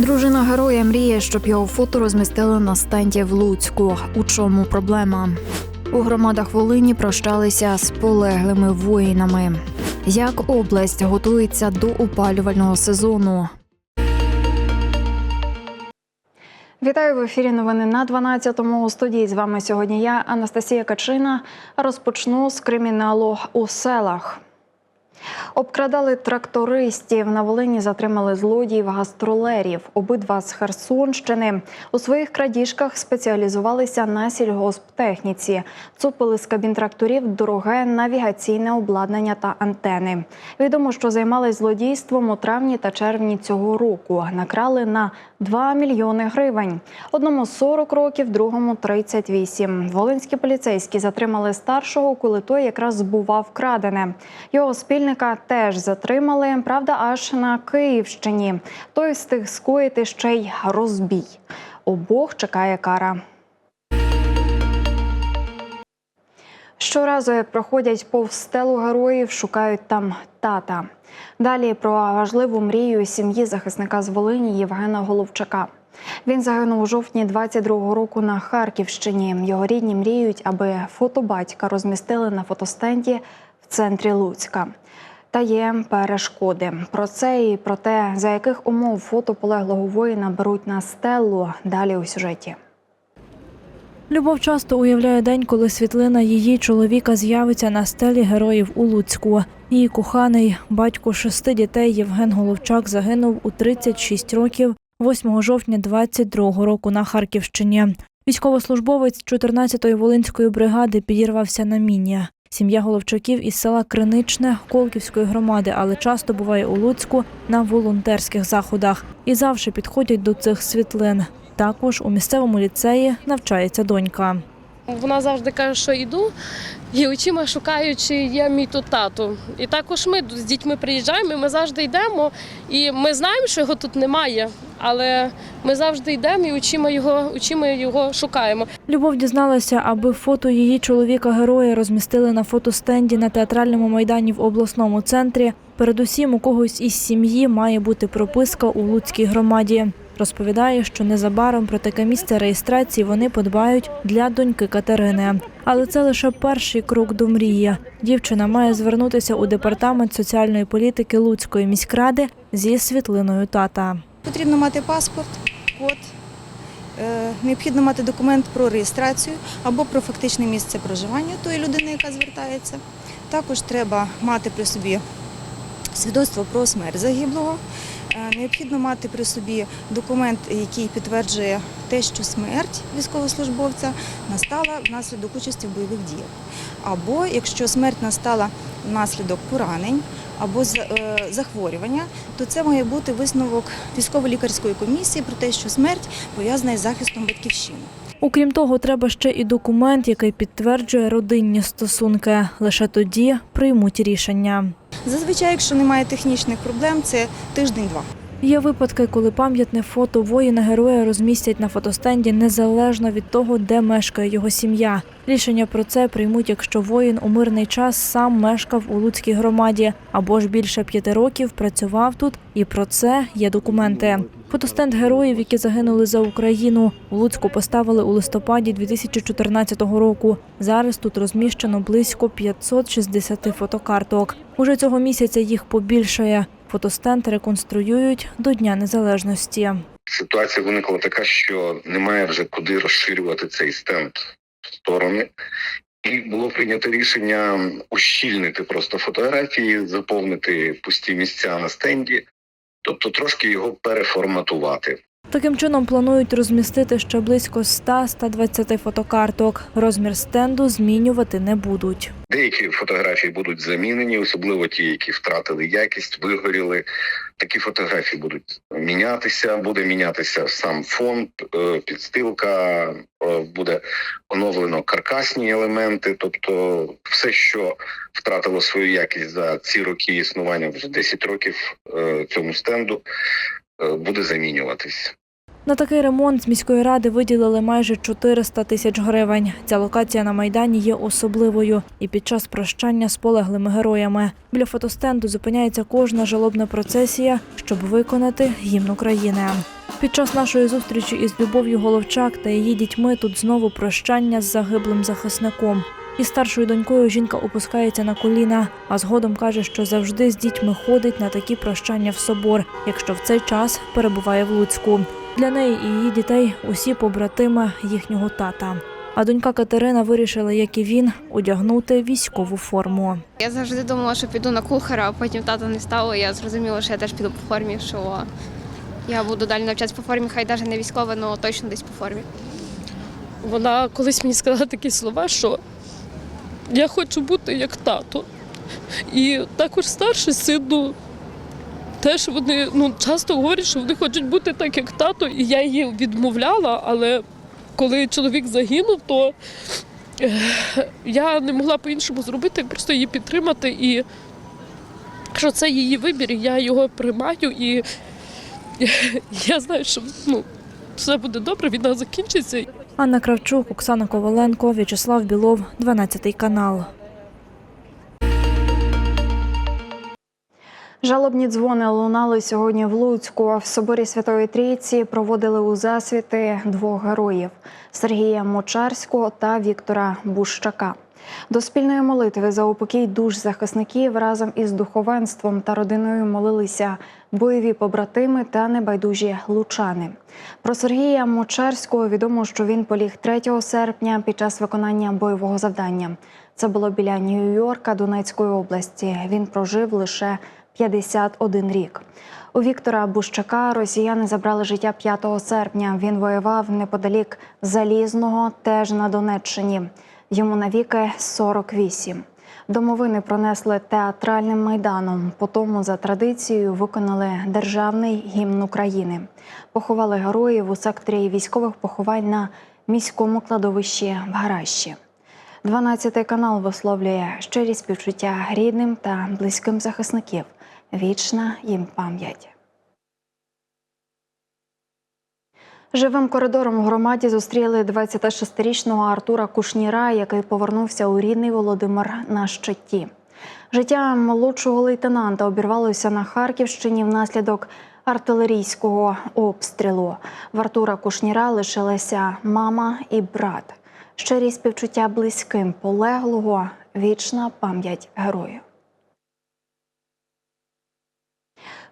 Дружина героя мріє, щоб його фото розмістили на стенді в Луцьку. У чому проблема? У громадах Волині прощалися з полеглими воїнами. Як область готується до опалювального сезону? Вітаю в ефірі. Новини на 12-му. У студії з вами сьогодні я, Анастасія Качина. Розпочну з криміналу у селах. Обкрадали трактористів. На Волині затримали злодіїв гастролерів. Обидва з Херсонщини. У своїх крадіжках спеціалізувалися на сільгосптехніці. Цупили з кабін тракторів дороге навігаційне обладнання та антени. Відомо, що займались злодійством у травні та червні цього року. Накрали на 2 мільйони гривень. Одному 40 років, другому 38. Волинські поліцейські затримали старшого, коли той якраз збував крадене. Його спільника теж затримали, правда, аж на Київщині. Той встиг скоїти ще й розбій. Обох чекає кара. Щоразу, як проходять повз стелу героїв, шукають там тата. Далі про важливу мрію сім'ї захисника з Волині Євгена Головчака. Він загинув у жовтні 22-го року на Харківщині. Його рідні мріють, аби фото батька розмістили на фотостенді в центрі Луцька. Та є перешкоди. Про це і про те, за яких умов фото полеглого воїна беруть на стелу. Далі у сюжеті. Любов часто уявляє день, коли світлина її чоловіка з'явиться на стелі героїв у Луцьку. Її коханий батько шести дітей Євген Головчак загинув у 36 років 8 жовтня 22 року на Харківщині. Військовослужбовець 14-ї волинської бригади підірвався на міні. Сім'я Головчаків із села Криничне Колківської громади, але часто буває у Луцьку на волонтерських заходах і завжди підходять до цих світлин. Також у місцевому ліцеї навчається донька. Вона завжди каже, що йду, і очима шукаю, чи є мій тут тато. І також ми з дітьми приїжджаємо, і ми завжди йдемо. І ми знаємо, що його тут немає, але ми завжди йдемо і очима його, очима його шукаємо. Любов дізналася, аби фото її чоловіка героя розмістили на фотостенді на театральному майдані в обласному центрі. Передусім, у когось із сім'ї має бути прописка у Луцькій громаді. Розповідає, що незабаром про таке місце реєстрації вони подбають для доньки Катерини. Але це лише перший крок до мрії. Дівчина має звернутися у департамент соціальної політики Луцької міськради зі світлиною тата. Потрібно мати паспорт, код, е, необхідно мати документ про реєстрацію або про фактичне місце проживання тої людини, яка звертається. Також треба мати при собі свідоцтво про смерть загиблого. Е, Необхідно мати при собі документ, який підтверджує те, що смерть військовослужбовця настала внаслідок участі в бойових діях. Або якщо смерть настала внаслідок поранень або е, захворювання, то це має бути висновок військово-лікарської комісії про те, що смерть пов'язана із захистом батьківщини. Окрім того, треба ще і документ, який підтверджує родинні стосунки. Лише тоді приймуть рішення. Зазвичай, якщо немає технічних проблем, це тиждень-два. Є випадки, коли пам'ятне фото воїна героя розмістять на фотостенді незалежно від того, де мешкає його сім'я. Рішення про це приймуть, якщо воїн у мирний час сам мешкав у Луцькій громаді або ж більше п'яти років працював тут, і про це є документи. Фотостенд героїв, які загинули за Україну, у Луцьку поставили у листопаді 2014 року. Зараз тут розміщено близько 560 фотокарток. Уже цього місяця їх побільшає. Фотостенд реконструюють до Дня Незалежності. ситуація виникла така, що немає вже куди розширювати цей стенд в сторони. І було прийнято рішення ущільнити просто фотографії, заповнити пусті місця на стенді, тобто трошки його переформатувати. Таким чином планують розмістити ще близько 100-120 фотокарток. Розмір стенду змінювати не будуть. Деякі фотографії будуть замінені, особливо ті, які втратили якість, вигоріли. Такі фотографії будуть мінятися, буде мінятися сам фон, е, підстилка, е, буде оновлено каркасні елементи, тобто все, що втратило свою якість за ці роки існування, вже 10 років е, цьому стенду, буде замінюватись. На такий ремонт з міської ради виділили майже 400 тисяч гривень. Ця локація на майдані є особливою і під час прощання з полеглими героями. Біля фотостенду зупиняється кожна жалобна процесія, щоб виконати гімн України. Під час нашої зустрічі із Любов'ю Головчак та її дітьми тут знову прощання з загиблим захисником. Із старшою донькою жінка опускається на коліна, а згодом каже, що завжди з дітьми ходить на такі прощання в собор, якщо в цей час перебуває в Луцьку. Для неї і її дітей усі побратими їхнього тата. А донька Катерина вирішила, як і він, одягнути військову форму. Я завжди думала, що піду на кухара, а потім тата не стало. Я зрозуміла, що я теж піду по формі, що я буду далі навчатися по формі, хай навіть не військова, але точно десь по формі. Вона колись мені сказала такі слова, що я хочу бути як тато. І також старший син, ну, теж вони ну, часто говорять, що вони хочуть бути так, як тато, і я її відмовляла, але коли чоловік загинув, то я не могла по-іншому зробити, як просто її підтримати. І що це її вибір, я його приймаю, і я знаю, що ну, все буде добре, війна закінчиться. Анна Кравчук, Оксана Коваленко, В'ячеслав Білов, 12 канал. Жалобні дзвони лунали сьогодні в Луцьку. В соборі Святої Трійці проводили у засвіти двох героїв Сергія Мочарського та Віктора Бущака. До спільної молитви за упокій душ захисників разом із духовенством та родиною молилися бойові побратими та небайдужі лучани. Про Сергія Мочарського відомо, що він поліг 3 серпня під час виконання бойового завдання. Це було біля Нью-Йорка Донецької області. Він прожив лише 51 рік. У Віктора Бущака росіяни забрали життя 5 серпня. Він воював неподалік Залізного, теж на Донеччині. Йому навіки 48. Домовини пронесли театральним майданом. Потому за традицією виконали державний гімн України. Поховали героїв у секторі військових поховань на міському кладовищі в Гаращі. 12 канал висловлює щирі співчуття рідним та близьким захисників. Вічна їм пам'ять. Живим коридором в громаді зустріли 26-річного Артура Кушніра, який повернувся у рідний Володимир на щиті. Життя молодшого лейтенанта обірвалося на Харківщині внаслідок артилерійського обстрілу. В Артура Кушніра лишилися мама і брат. Щирі співчуття близьким полеглого, вічна пам'ять герою.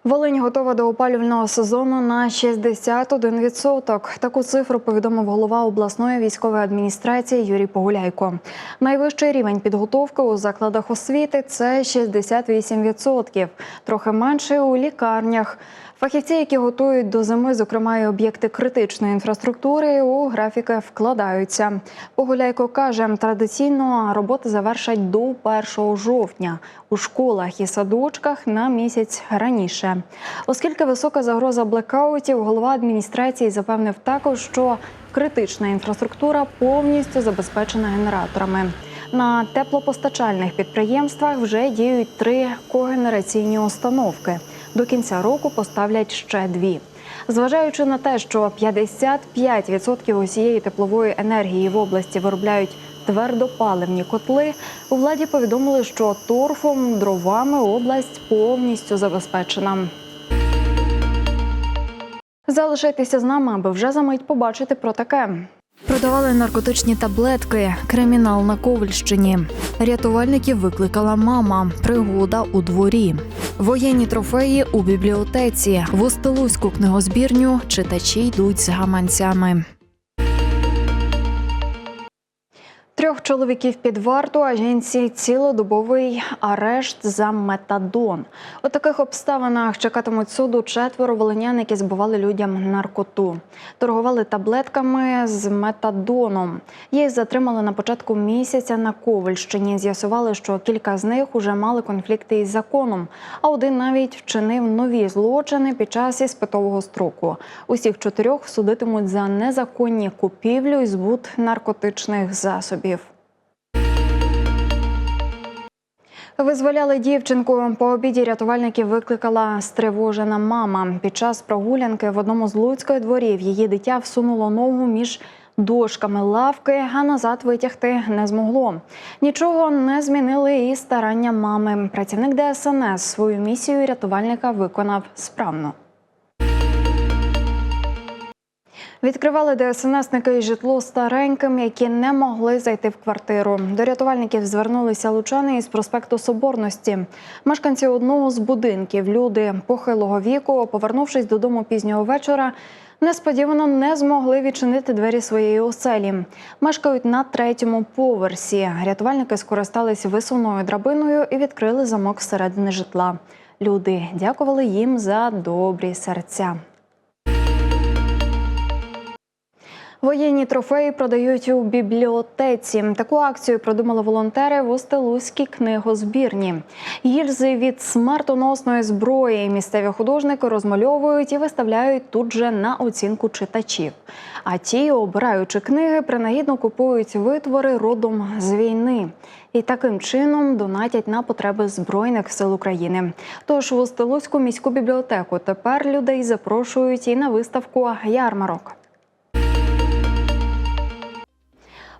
Волинь готова до опалювального сезону на 61%. Таку цифру повідомив голова обласної військової адміністрації Юрій Погуляйко. Найвищий рівень підготовки у закладах освіти це 68%. Трохи менше у лікарнях. Фахівці, які готують до зими, зокрема і об'єкти критичної інфраструктури, у графіки вкладаються. Погуляйко каже, традиційно роботи завершать до 1 жовтня у школах і садочках на місяць раніше. Оскільки висока загроза блекаутів, голова адміністрації запевнив також, що критична інфраструктура повністю забезпечена генераторами. На теплопостачальних підприємствах вже діють три когенераційні установки. До кінця року поставлять ще дві. Зважаючи на те, що 55% усієї теплової енергії в області виробляють твердопаливні котли, у владі повідомили, що торфом, дровами область повністю забезпечена. Залишайтеся з нами, аби вже за мить побачити про таке. Продавали наркотичні таблетки. Кримінал на Ковальщині. Рятувальників викликала мама. Пригода у дворі. Воєнні трофеї у бібліотеці. В Остелузьку книгозбірню читачі йдуть з гаманцями. Трьох чоловіків під варту, а жінці цілодобовий арешт за метадон. У таких обставинах чекатимуть суду четверо волинян, які збували людям наркоту. Торгували таблетками з метадоном. Їх затримали на початку місяця на Ковальщині. З'ясували, що кілька з них уже мали конфлікти із законом, а один навіть вчинив нові злочини під час іспитового строку. Усіх чотирьох судитимуть за незаконні купівлю і збут наркотичних засобів. Визволяли дівчинку. По обіді рятувальників викликала стривожена мама. Під час прогулянки в одному з луцьких дворів її дитя всунуло ногу між дошками лавки, а назад витягти не змогло. Нічого не змінили і старання мами. Працівник ДСНС свою місію рятувальника виконав справно. Відкривали ДСНСники житло стареньким, які не могли зайти в квартиру. До рятувальників звернулися лучани із проспекту Соборності. Мешканці одного з будинків, люди похилого віку, повернувшись додому пізнього вечора, несподівано не змогли відчинити двері своєї оселі. Мешкають на третьому поверсі. Рятувальники скористались висувною драбиною і відкрили замок зсередини житла. Люди дякували їм за добрі серця. Воєнні трофеї продають у бібліотеці. Таку акцію продумали волонтери в Остелузькій книгозбірні. Гільзи від смертоносної зброї місцеві художники розмальовують і виставляють тут же на оцінку читачів. А ті, обираючи книги, принагідно купують витвори родом з війни. І таким чином донатять на потреби збройних сил України. Тож в Остелузьку міську бібліотеку тепер людей запрошують і на виставку ярмарок.